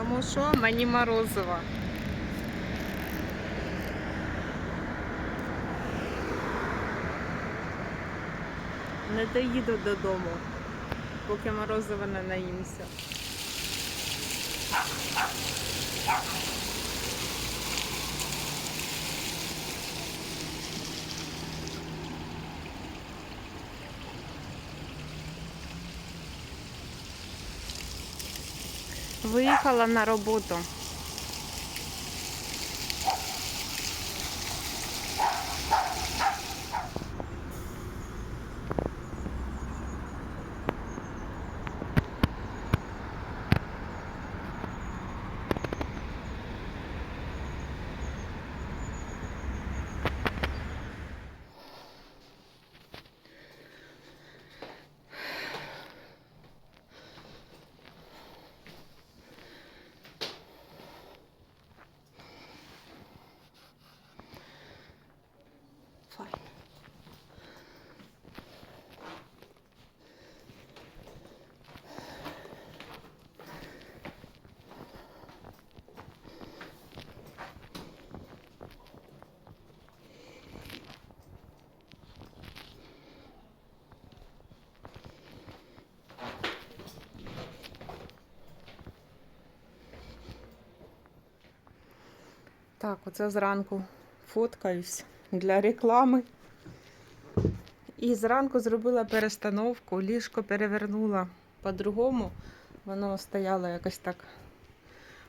Кому що, мені морозиво. Не доїду додому, поки морозиво не наїмся. Виїхала на роботу. Так, оце зранку фоткаюсь для реклами. І зранку зробила перестановку, ліжко перевернула по-другому. Воно стояло якось так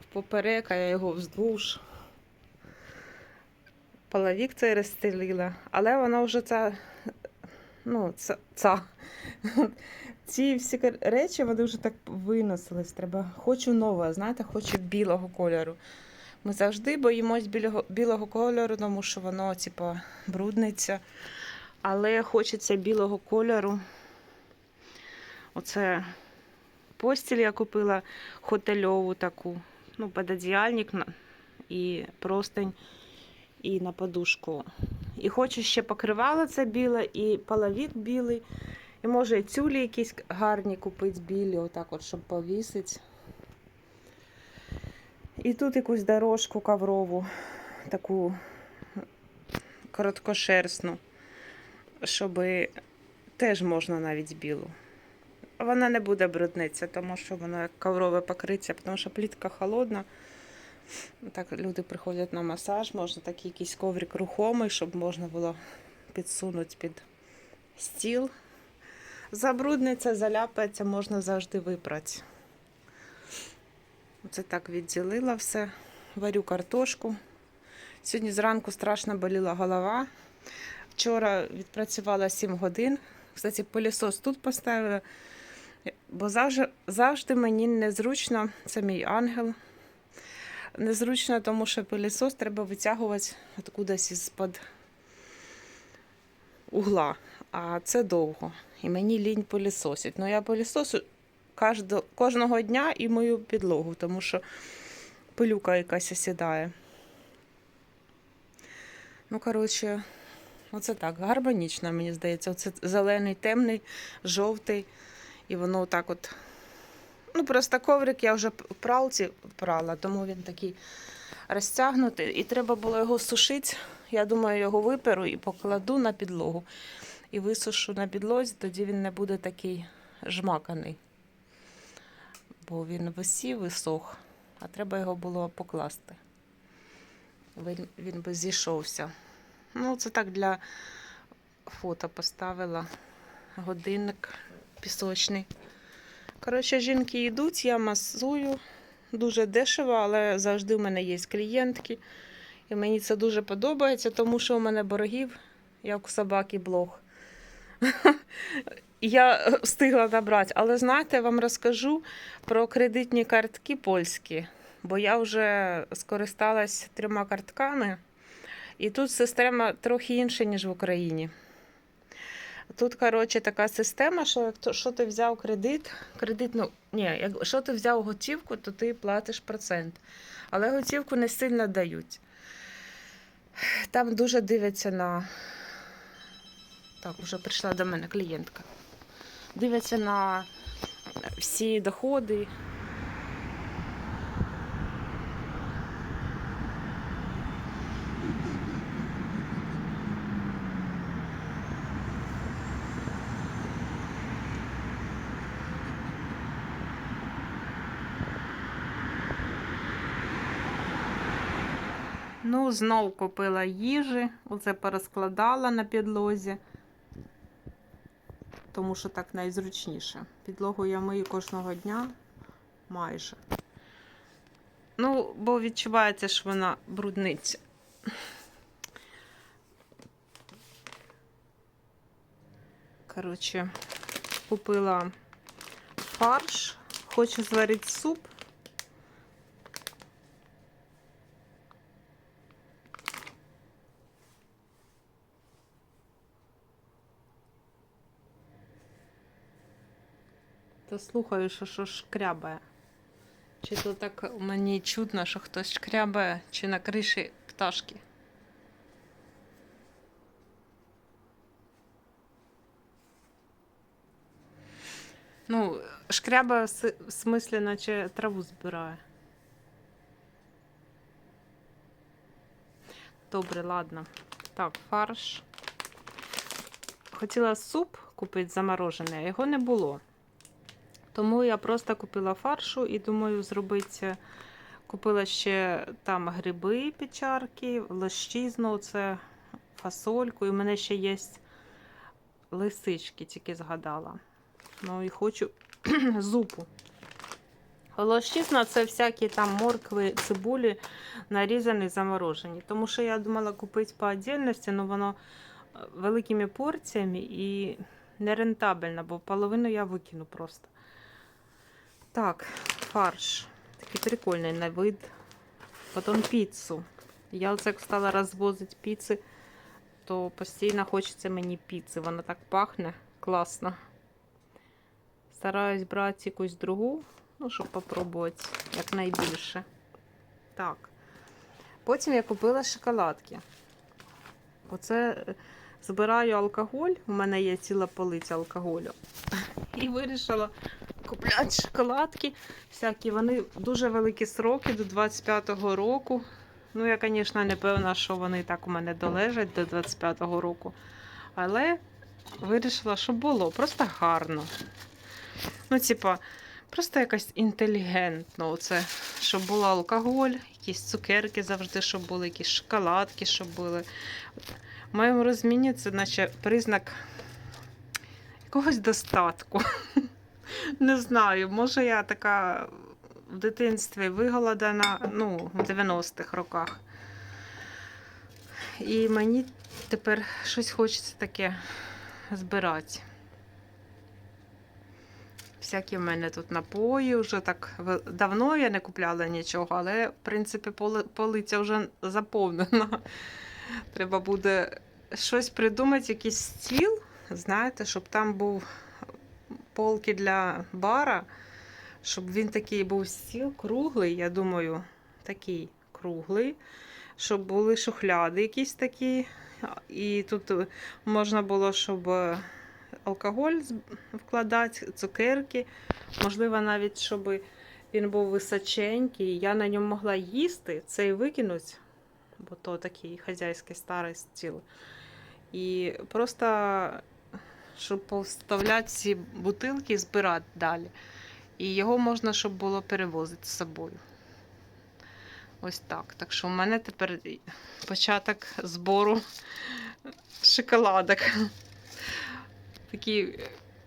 впоперек, а я його вздовж. Половік цей розстелила, але воно вже ця, ну, ця, ця. Ці всі речі вони вже так виносились. Треба. Хочу нове, знаєте, хочу білого кольору. Ми завжди боїмось білого, білого кольору, тому що воно, типу, брудниться. Але хочеться білого кольору. Оце постіль я купила хотельову таку. Ну, пододіяльник і простень, і на подушку. І хочу ще покривало це біле, і половік білий. І може і тюлі якісь гарні купити білі, отак от, щоб повісити. І тут якусь дорожку коврову, таку короткошерстну, щоб теж можна навіть білу. Вона не буде бруднитися, тому що вона коврове покриття, тому що плітка холодна. Так люди приходять на масаж, можна такий якийсь коврик рухомий, щоб можна було підсунути під стіл. Забрудниться, заляпається, можна завжди випрати. Оце так відділила все. Варю картошку. Сьогодні зранку страшно боліла голова. Вчора відпрацювала 7 годин. Кстати, пилісос тут поставила, бо завжди, завжди мені незручно, це мій ангел. Незручно, тому що пилісос треба витягувати от кудись із-під угла. А це довго. І мені лінь пилісосить. Ну я пилісосу кожного, дня і мою підлогу, тому що пилюка якась осідає. Ну, коротше, оце так. Гармонічно, мені здається. Оце зелений, темний, жовтий. І воно так от. Ну, просто коврик я вже в пралці прала, тому він такий розтягнутий. І треба було його сушити. Я думаю, його виперу і покладу на підлогу. І висушу на підлозі, тоді він не буде такий жмаканий. Бо він висів і сох, а треба його було покласти. Він, він би зійшовся. Ну, це так для фото поставила. Годинник пісочний. Коротше, жінки йдуть, я масую. Дуже дешево, але завжди в мене є клієнтки. І мені це дуже подобається, тому що у мене боргів, як у собаки, блог. Я встигла набрати. Але знаєте, вам розкажу про кредитні картки польські, бо я вже скористалась трьома картками, і тут система трохи інша, ніж в Україні. Тут, коротше, така система, що якщо ти взяв кредит, кредит, ні, якщо ти взяв готівку, то ти платиш процент. Але готівку не сильно дають. Там дуже дивляться на. Так, вже прийшла до мене клієнтка. Дивиться на е, всі доходи. Ну, знов купила їжі, оце порозкладала на підлозі тому що так найзручніше. Підлогу я мию кожного дня майже. Ну, бо відчувається, що вона брудниця. Коротше, купила фарш, хочу зварити суп. То слухаю, що що шкрябає. Чи то так мені чутно, що хтось шкрябає, чи на криші пташки. Ну, си- в смислі, наче траву збирає. Добре, ладно. Так, фарш. Хотіла суп купити заморожений, а його не було. Тому я просто купила фаршу і думаю зробити. Купила ще там гриби печарки, лощі знову це фасольку. І в мене ще є лисички, тільки згадала. Ну і хочу зупу. Лощизна це всякі там моркви, цибулі, нарізані, заморожені. Тому що я думала купити по отдельності, але воно е, великими порціями і нерентабельно, бо половину я викину просто. Так, фарш. Такий прикольний на вид. Потім піцу. Я оце стала розвозити піци, то постійно хочеться мені піци. Вона так пахне класно. Стараюсь брати якусь другу, ну, щоб попробувати якнайбільше. Так. Потім я купила шоколадки. Оце е, збираю алкоголь. У мене є ціла полиця алкоголю. І вирішила купляти шоколадки. Всякі вони дуже великі сроки до 25-го року. Ну, я, звісно, не певна, що вони так у мене долежать до 25-го року. Але вирішила, щоб було просто гарно. Ну, типа, просто якось інтелігентно. Оце, щоб був алкоголь, якісь цукерки завжди, щоб були, якісь шоколадки, щоб були. В моєму розумінні це наче признак якогось достатку. Не знаю, може я така в дитинстві виголодана, ну, в 90-х роках. І мені тепер щось хочеться таке збирати. Всякі в мене тут напої, вже так давно я не купляла нічого, але, в принципі, полиця вже заповнена. Треба буде щось придумати, якийсь стіл, знаєте, щоб там був полки для бара, щоб він такий був стіл круглий, я думаю, такий круглий, щоб були шухляди якісь такі. І тут е, можна було, щоб е, алкоголь вкладати, цукерки. Можливо, навіть, щоб він був височенький. Я на ньому могла їсти, це і викинути, бо то такий хазяйський старий стіл. І просто щоб поставляти ці бутилки і збирати далі. І його можна, щоб було перевозити з собою. Ось так. Так що в мене тепер початок збору шоколадок. Такий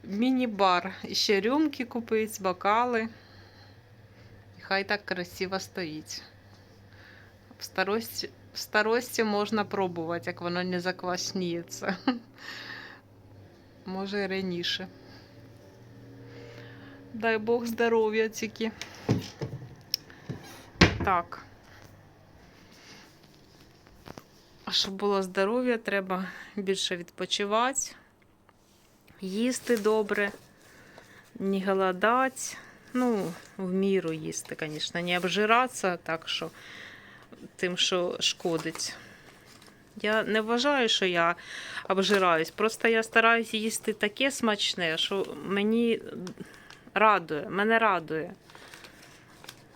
міні-бар. І ще рюмки купить, бокали. І хай так красиво стоїть. В старості, в старості можна пробувати, як воно не заквасніється. Може і раніше. Дай Бог здоров'я тільки. Так. А щоб було здоров'я, треба більше відпочивати, їсти добре, не голодати. Ну, в міру їсти, звісно, не обжиратися так, що тим, що шкодить. Я не вважаю, що я обжираюсь. Просто я стараюся їсти таке смачне, що мені радує, мене радує.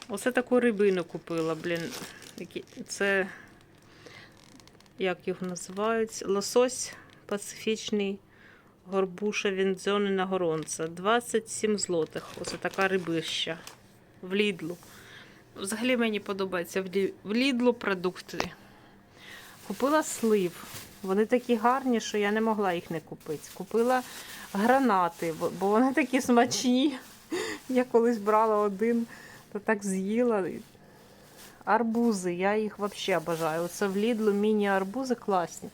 Оце таку рибину купила, блін. Це, як його називають? Лосось пацифічний горбуша вінзьони на горонце. 27 злотих. Оце така рибища. В Лідлу. Взагалі мені подобається в Лідлу продукти. Купила слив. Вони такі гарні, що я не могла їх не купити. Купила гранати, бо- вони такі смачні. Я колись брала один, то так з'їла. Арбузи, я їх взагалі обожаю. Оце в Лідлу міні-арбузи класні.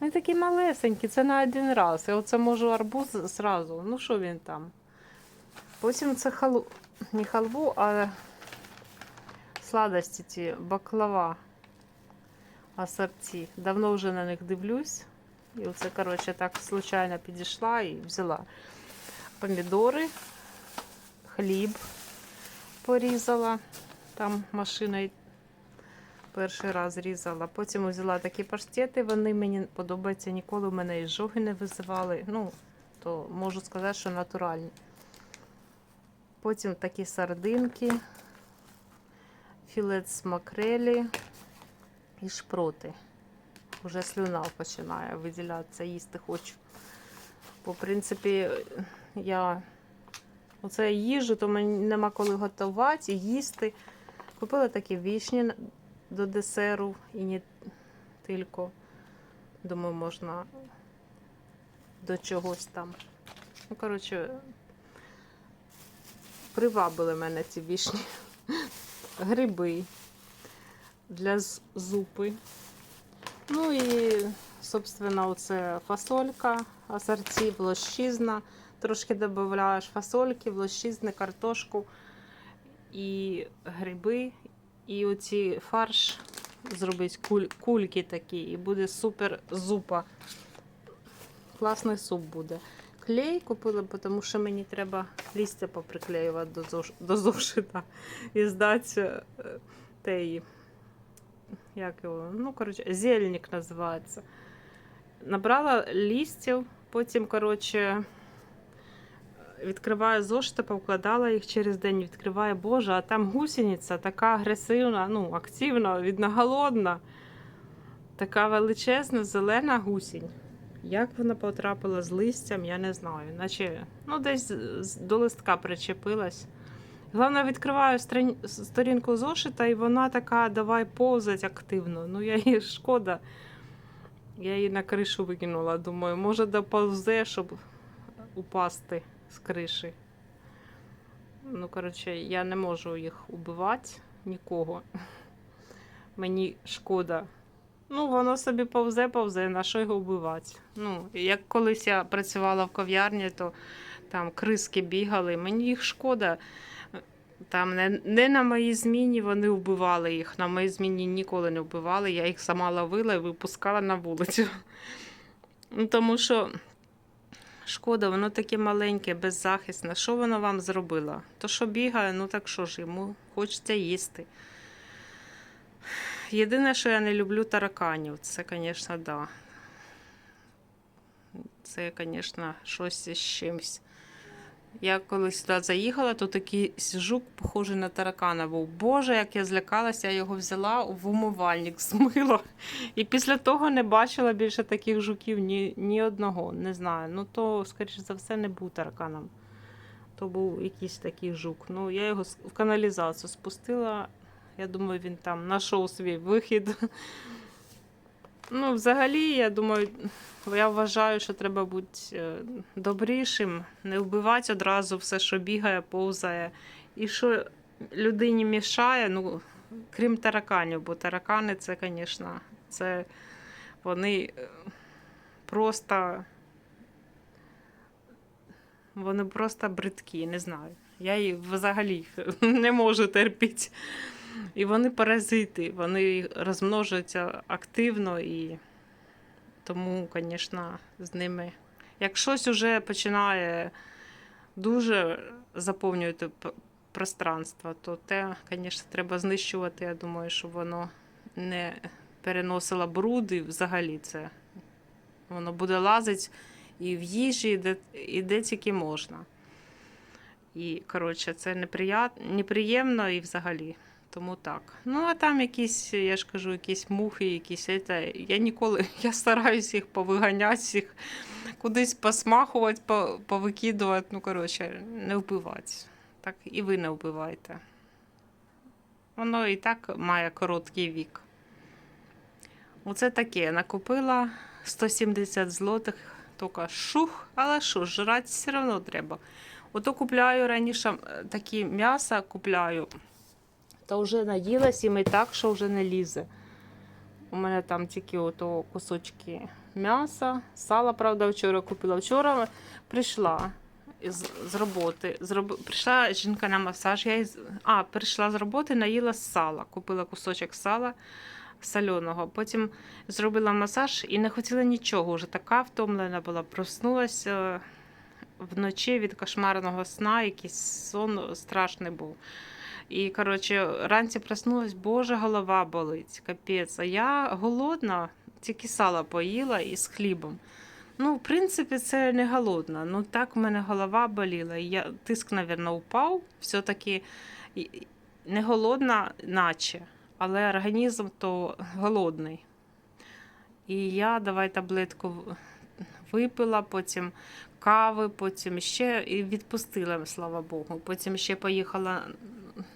Вони такі малесенькі, це на один раз. Я оце можу арбуз зразу. Ну що він там? Потім це халу... не халву, а сладості ці, баклава асорті. Давно вже на них дивлюсь. І оце, коротше, так случайно підійшла і взяла помідори, хліб порізала. Там машиною перший раз різала. Потім взяла такі паштети, вони мені подобаються ніколи в мене і жоги не визивали. Ну, то можу сказати, що натуральні. Потім такі сардинки, філет з макрелі і шпроти. Уже слюна починає виділятися, їсти хочу. В принципі, я оце їжу, то мені нема коли готувати і їсти. Купила такі вішні до десеру і не тільки. Думаю, можна до чогось там. Ну, коротше, привабили мене ці вішні. Гриби для зупи. Ну і, собственно, оце фасолька, асорті, влощизна. Трошки додаєш фасольки, влощизни, картошку і гриби. І оці фарш зробить куль, кульки такі, і буде супер зупа. Класний суп буде. Клей купила, тому що мені треба листя поприклеювати до зошита і здати е, теї як його, ну, коротше, зельник називається. Набрала листів, потім, коротше, відкриваю зошити, повкладала їх через день, відкриваю, боже, а там гусениця така агресивна, ну, активна, видно. Така величезна зелена гусінь. Як вона потрапила з листям, я не знаю. Наче ну, десь до листка причепилась. Головне, відкриваю стрін- сторінку зошита, і вона така, давай повзать активно. Ну, я її шкода. Я її на кришу викинула. Думаю, може доповзе, щоб упасти з криші. Ну, коротше, я не можу їх убивати нікого. Мені шкода. Ну, воно собі повзе, повзе, на що його вбивати. Ну, як колись я працювала в кав'ярні, то там криски бігали, мені їх шкода. Там не, не на моїй зміні вони вбивали їх. На моїй зміні ніколи не вбивали. Я їх сама ловила і випускала на вулицю. Ну, тому що шкода, воно таке маленьке, беззахисне. Що воно вам зробило? То, що бігає, ну так що ж, йому хочеться їсти. Єдине, що я не люблю тараканів, це, звісно, да. Це, звісно, щось з чимось. Я коли сюди заїхала, то такий жук, похожий на таракана, був. Боже, як я злякалася, я його взяла в умивальник, змила. І після того не бачила більше таких жуків ні, ні одного. Не знаю. Ну то, скоріш за все, не був тараканом. То був якийсь такий жук. Ну, я його в каналізацію спустила. Я думаю, він там знайшов свій вихід. Ну, взагалі, я думаю, я вважаю, що треба бути е, добрішим, не вбивати одразу все, що бігає, повзає. І що людині мішає, ну, крім тараканів, бо таракани це, звісно, це вони е, просто. Вони просто бридкі, не знаю. Я їх взагалі не можу терпіти. І вони паразити, вони розмножуються активно і тому, звісно, з ними. Як щось уже починає дуже заповнювати пространство, то те, звісно, треба знищувати. Я думаю, щоб воно не переносило бруд і взагалі це. Воно буде лазити і в їжі, і де, і де тільки можна. І, коротше, це неприємно і взагалі. Тому так. Ну, а там якісь, я ж кажу, якісь мухи, якісь. Це, я ніколи, я стараюсь їх повиганяти, їх кудись посмахувати, повикидувати. Ну, коротше, не вбивати. Так і ви не вбивайте. Воно і так має короткий вік. Оце таке. я Накупила 170 злотих, тільки шух, але що, жрати все одно треба. Ото купляю раніше е, такі м'яса купляю, та вже наїлась і так, що вже не лізе. У мене там тільки ото кусочки м'яса, сала, правда, вчора купила. Вчора прийшла з, з роботи. З роб... Прийшла жінка на масаж. Я із... А, прийшла з роботи, наїла сала. Купила кусочок сала соленого. Потім зробила масаж і не хотіла нічого. Вже така втомлена була. Проснулася вночі від кошмарного сна, якийсь сон страшний був. І, коротше, ранці проснулась, боже, голова болить, капець. А я голодна, тільки сало поїла і з хлібом. Ну, в принципі, це не голодна. Ну, так в мене голова боліла. Я, тиск, мабуть, упав. Все-таки не голодна, наче, але організм то голодний. І я давай таблетку випила, потім кави, потім ще і відпустила, слава Богу. Потім ще поїхала,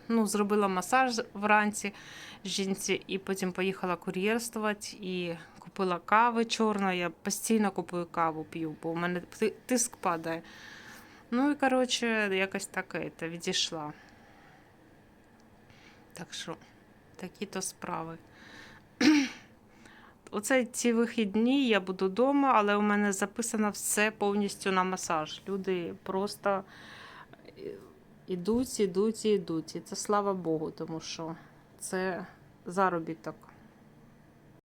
ну, зробила масаж вранці жінці, і потім поїхала кур'єрствувати і купила кави чорної. Я постійно купую каву, п'ю, бо у мене тиск падає. Ну і коротше, якось так відійшла. Так що, такі то справи. Оце ці вихідні я буду вдома, але у мене записано все повністю на масаж. Люди просто ідуть, ідуть і йдуть. І це слава Богу, тому що це заробіток.